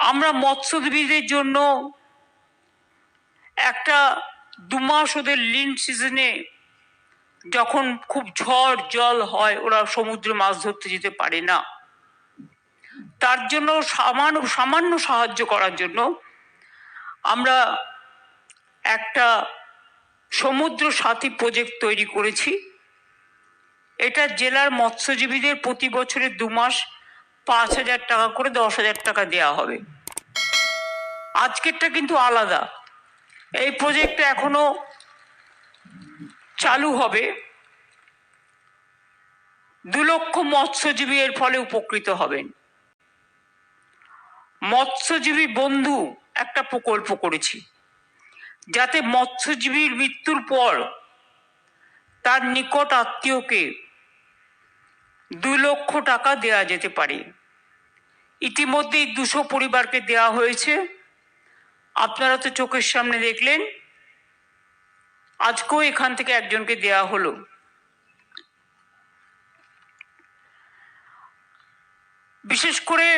আমরা মৎস্যজীবীদের জন্য একটা দু মাস ওদের লিন সিজনে যখন খুব ঝড় জল হয়, ওরা সমুদ্রে মাছ ধরতে যেতে পারে না। তার জন্য সামান্য সামান্য সাহায্য করার জন্য আমরা একটা সমুদ্র সাথী প্রজেক্ট তৈরি করেছি। এটা জেলার মৎস্যজীবীদের প্রতি বছরে দু মাস পাঁচ হাজার টাকা করে দশ হাজার টাকা দেওয়া হবে। আজকেরটা কিন্তু আলাদা। এই প্রজেক্টটা এখনও চালু হবে। দু লক্ষ মৎস্যজীবী এর ফলে উপকৃত হবেন। মৎস্যজীবী বন্ধু একটা প্রকল্প করেছি। যাতে মৎস্যজীবীর মৃত্যুর পর তার নিকট আত্মীয়কে দুই লক্ষ টাকা দেওয়া যেতে পারে। ইতিমধ্যেই দুশো পরিবারকে দেওয়া হয়েছে। আপনারা তো চোখের সামনে দেখলেন, আজকেও এখান থেকে একজনকে দেওয়া হলো। বিশেষ করে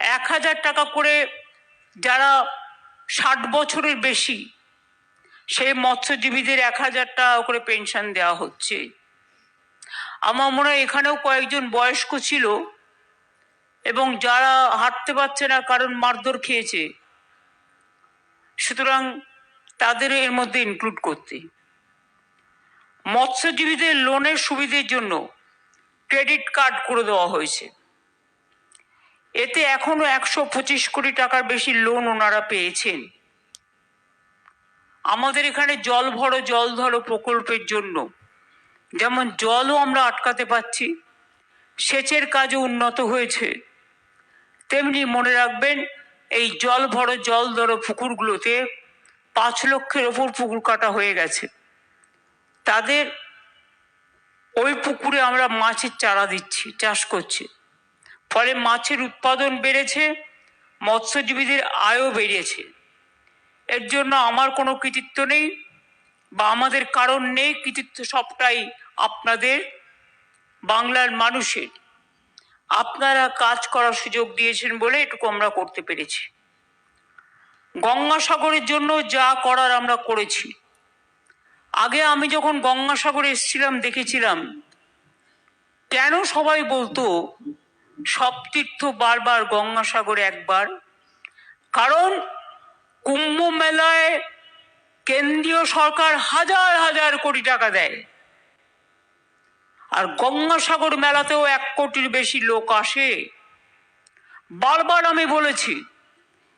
এক হাজার টাকা করে যারা ষাট বছরের বেশি, সেই মৎস্যজীবীদের এক হাজার টাকা করে পেনশন দেওয়া হচ্ছে। আমার মনে হয় এখানেও কয়েকজন বয়স্ক ছিল এবং যারা হাঁটতে পারছে না কারণ মারধর খেয়েছে। সুতরাং তাদের এর মধ্যে ইনক্লুড করতে। মৎস্যজীবীদের লোনের সুবিধের জন্য ক্রেডিট কার্ড করে দেওয়া হয়েছে। এতে এখনও একশো পঁচিশ কোটি টাকার বেশি লোন ওনারা পেয়েছেন। আমাদের এখানে জল ভরো, জল ধরো প্রকল্পের জন্য যেমন জলও আমরা আটকাতে পাচ্ছি সেচের কাজও উন্নত হয়েছে। তেমনি মনে রাখবেন, এই জল ভরো জল ধরো পুকুরগুলোতে পাঁচ লক্ষের ওপর পুকুর কাটা হয়ে গেছে। তাদের ওই পুকুরে আমরা মাছের চারা দিচ্ছি, চাষ করছি। ফলে মাছের উৎপাদন বেড়েছে, মৎস্যজীবীদের আয়ও বেড়েছে। এর জন্য আমার কোনো কৃতিত্ব নেই। বা আমাদের কারণ নেই, কৃতিত্ব সবটাই আপনাদের, বাংলার মানুষের। আপনারা কাজ করার সুযোগ দিয়েছেন বলে এটুকু আমরা করতে পেরেছি। গঙ্গাসাগরের জন্য যা করার আমরা করেছি। আগে আমি যখন গঙ্গাসাগরে এসেছিলাম, দেখেছিলাম, কেন সবাই বলতো, সব তীর্থ বারবার গঙ্গাসাগরে একবার? কারণ কুম্ভ মেলায় কেন্দ্রীয় সরকার হাজার হাজার কোটি টাকা দেয়। আর গঙ্গাসাগর মেলাতেও এক কোটির বেশি লোক আসে। বারবার আমি বলেছি,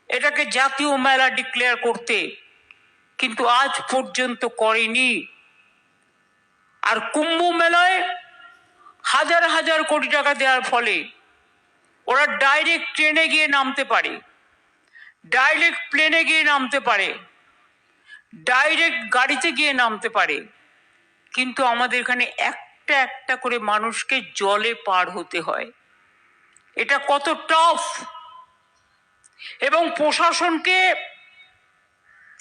এটাকে জাতীয় মেলা ডিক্লেয়ার করতে, কিন্তু আজ পর্যন্ত করেনি। আর কুম্ভ মেলায় হাজার হাজার কোটি টাকা দেওয়ার ফলে ওরা ডাইরেক্ট ট্রেনে গিয়ে নামতে পারে। ডাইরেক্ট প্লেনে গিয়ে নামতে পারে। ডাইরেক্ট গাড়িতে গিয়ে নামতে পারে। কিন্তু আমাদের এখানে একটা একটা করে মানুষকে জলে পার হতে হয়। এটা কত টফ এবং প্রশাসনকে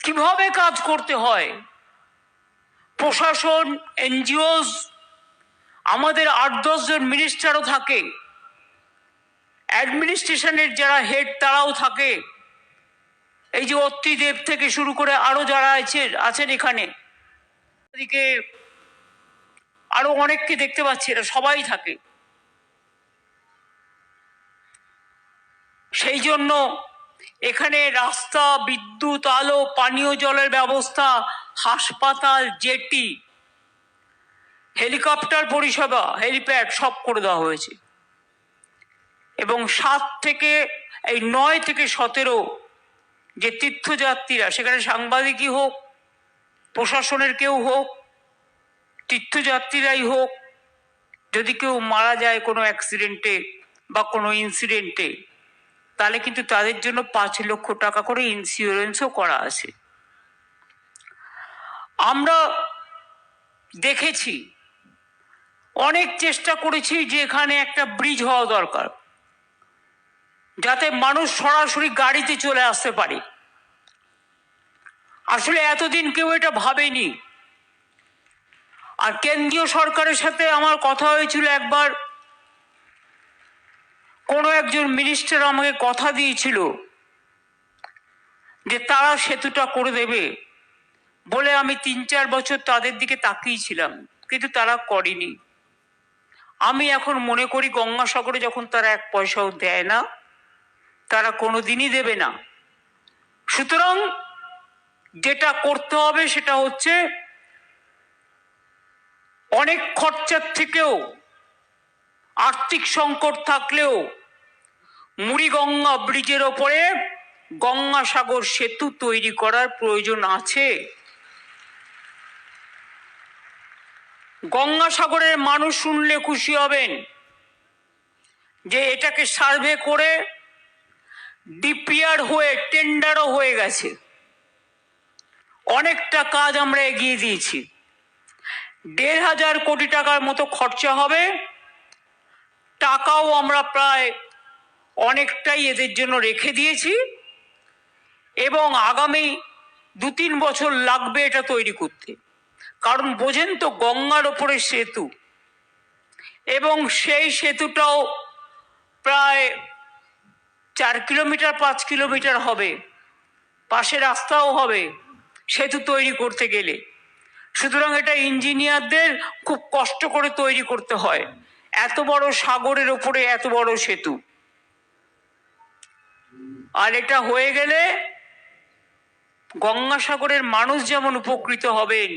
কীভাবে কাজ করতে হয়? প্রশাসন, এনজিওস, আমাদের আট দশজন মিনিস্টারও থাকে। অ্যাডমিনিস্ট্রেশনের যারা হেড তারাও থাকে। এই যে অত্রিদেব থেকে শুরু করে আরও যারা আছে, আছেন এখানে আরও অনেককে দেখতে পাচ্ছি, এরা সবাই থাকে। সেই জন্য এখানে রাস্তা, বিদ্যুৎ, আলো, পানীয় জলের ব্যবস্থা, হাসপাতাল, জেটি, হেলিকপ্টার পরিষেবা, হেলিপ্যাড সব করে দেওয়া হয়েছে। এবং সাত থেকে, এই নয় থেকে সতেরো যে তীর্থযাত্রীরা, সেখানে সাংবাদিকই হোক, প্রশাসনের কেউ হোক, তীর্থযাত্রীরাই হোক, যদি কেউ মারা যায় কোনো অ্যাক্সিডেন্টে বা কোনো ইনসিডেন্টে তাহলে কিন্তু তাদের জন্য পাঁচ লক্ষ টাকা করে ইন্স্যুরেন্সও করা আছে। আমরা দেখেছি, অনেক চেষ্টা করেছি যে এখানে একটা ব্রিজ হওয়া দরকার। যাতে মানুষ সরাসরি গাড়িতে চলে আসতে পারে। আসলে এতদিন কেউ এটা ভাবেনি। আর কেন্দ্রীয় সরকারের সাথে আমার কথা হয়েছিল একবার। কোনো একজন মিনিস্টার আমাকে কথা দিয়েছিল যে তারা সেতুটা করে দেবে বলে আমি তিন চার বছর তাদের দিকে তাকিয়েছিলাম, কিন্তু তারা করেনি। আমি এখন মনে করি গঙ্গাসাগরে যখন তারা এক পয়সাও দেয় না তারা কোনো দিনই দেবে না। সুতরাং যেটা করতে হবে সেটা হচ্ছে অনেক খরচার থেকেও, আর্থিক সংকট থাকলেও মুড়িগঙ্গা ব্রিজের ওপরে গঙ্গাসাগর সেতু তৈরি করার প্রয়োজন আছে। গঙ্গাসাগরের মানুষ শুনলে খুশি হবেন যে এটাকে সার্ভে করে ডিপিআর হয়ে টেন্ডারও হয়ে গেছে। অনেকটা কাজ আমরা এগিয়ে দিয়েছি। দেড় হাজার কোটি টাকার মতো খরচা হবে। টাকাও আমরা প্রায় অনেকটাই এদের জন্য রেখে দিয়েছি। এবং আগামী দু তিন বছর লাগবে এটা তৈরি করতে। কারণ বোঝেন তো গঙ্গার ওপরে সেতু। এবং সেই সেতুটাও প্রায় চার কিলোমিটার, পাঁচ কিলোমিটার হবে। পাশে রাস্তাও হবে সেতু তৈরি করতে গেলে। সুতরাং এটা ইঞ্জিনিয়ারদের খুব কষ্ট করে তৈরি করতে হয়। এত বড় সাগরের ওপরে এত বড় সেতু। আর এটা হয়ে গেলে গঙ্গাসাগরের মানুষ যেমন উপকৃত হবেন,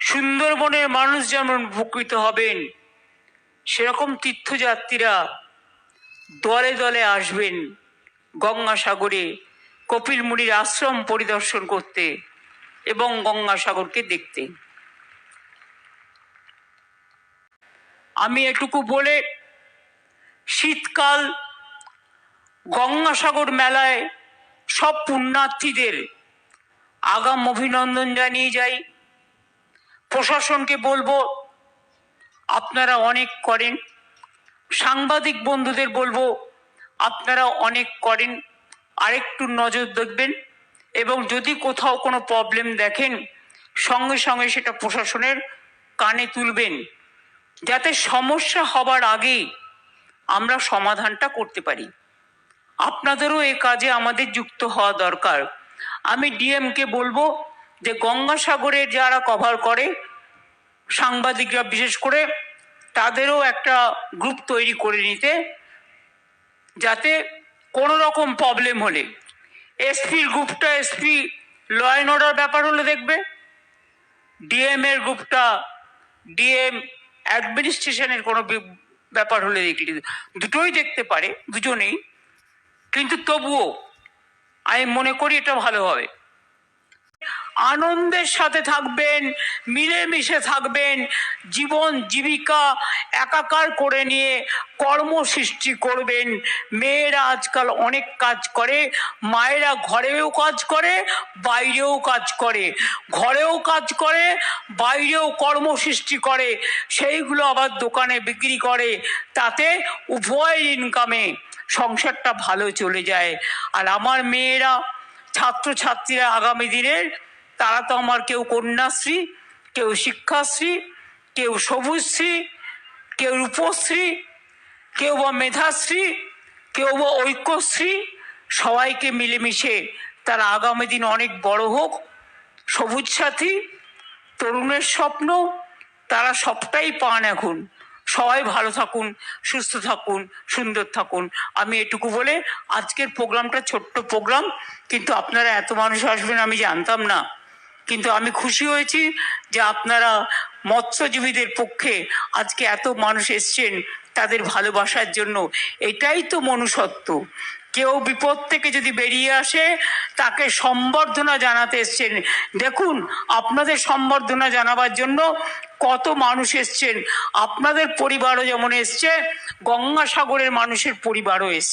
সুন্দরবনের মানুষ যেমন উপকৃত হবেন, সেরকম তীর্থযাত্রীরা দলে দলে আসবেন গঙ্গাসাগরে কপিল মুনির আশ্রম পরিদর্শন করতে এবং গঙ্গাসাগরকে দেখতে। আমি এটুকু বলে শীতকাল গঙ্গাসাগর মেলায় সব পুণ্যার্থীদের আগাম অভিনন্দন জানিয়ে যাই। প্রশাসনকে বলব, আপনারা অনেক করেন। সাংবাদিক বন্ধুদের বলব, আপনারা অনেক করেন, আরেকটু নজর দেখবেন এবং যদি কোথাও কোনো প্রবলেম দেখেন, সঙ্গে সঙ্গে সেটা প্রশাসনের কানে তুলবেন। যাতে সমস্যা হবার আগেই আমরা সমাধানটা করতে পারি। আপনাদেরও এ কাজে আমাদের যুক্ত হওয়া দরকার। আমি ডিএমকে বলব যে গঙ্গাসাগরে যারা কভার করে, সাংবাদিকরা বিশেষ করে তাদেরও একটা গ্রুপ তৈরি করে নিতে, যাতে কোনো রকম প্রবলেম হলে। এসপির গ্রুপটা এসপি ল অ্যান্ড অর্ডার ব্যাপার হলে দেখবে ডিএম এর গ্রুপটা ডিএম অ্যাডমিনিস্ট্রেশনের কোনো ব্যাপার হলে দেখলি। দুটোই দেখতে পারে, দুজনেই। কিন্তু তবুও আমি মনে করি এটা ভালো হবে। আনন্দের সাথে থাকবেন, মিলেমিশে থাকবেন, জীবন জীবিকা একাকার করে নিয়ে কর্ম সৃষ্টি করবেন। মেয়েরা আজকাল অনেক কাজ করে, মায়েরা ঘরেও কাজ করে, বাইরেও কাজ করে। ঘরেও কাজ করে, বাইরেও কর্ম সৃষ্টি করে। সেইগুলো আবার দোকানে বিক্রি করে। তাতে উভয় ইনকামে সংসারটা ভালো চলে যায়। আর আমার মেয়েরা, ছাত্রছাত্রীরা আগামী দিনের তারা তো আমার কেউ কন্যাশ্রী, কেউ শিক্ষাশ্রী, কেউ সবুজশ্রী, কেউ রূপশ্রী, কেউ বা মেধাশ্রী, কেউ বা ঐক্যশ্রী, সবাইকে মিলেমিশে তারা আগামী দিন অনেক বড় হোক। সবুজ সাথী, তরুণের স্বপ্ন, তারা সবটাই পান এখন। সবাই ভালো থাকুন, সুস্থ থাকুন, সুন্দর থাকুন। আমি এটুকু বলে আজকের প্রোগ্রামটা ছোট্ট প্রোগ্রাম, কিন্তু আপনারা এত মানুষ আসবেন আমি জানতাম না। কিন্তু আমি খুশি হয়েছি যে আপনারা মৎস্যজীবীদের পক্ষে আজকে এত মানুষ এসছেন তাদের ভালোবাসার জন্য। এটাই তো মনুষ্যত্ব। কেউ বিপদ থেকে যদি বেরিয়ে আসে, তাকে সম্বর্ধনা জানাতে এসছেন। দেখুন, আপনাদের সম্বর্ধনা জানাবার জন্য কত মানুষ এসছেন। আপনাদের পরিবারও যেমন এসছে, গঙ্গাসাগরের মানুষের পরিবারও এসছে।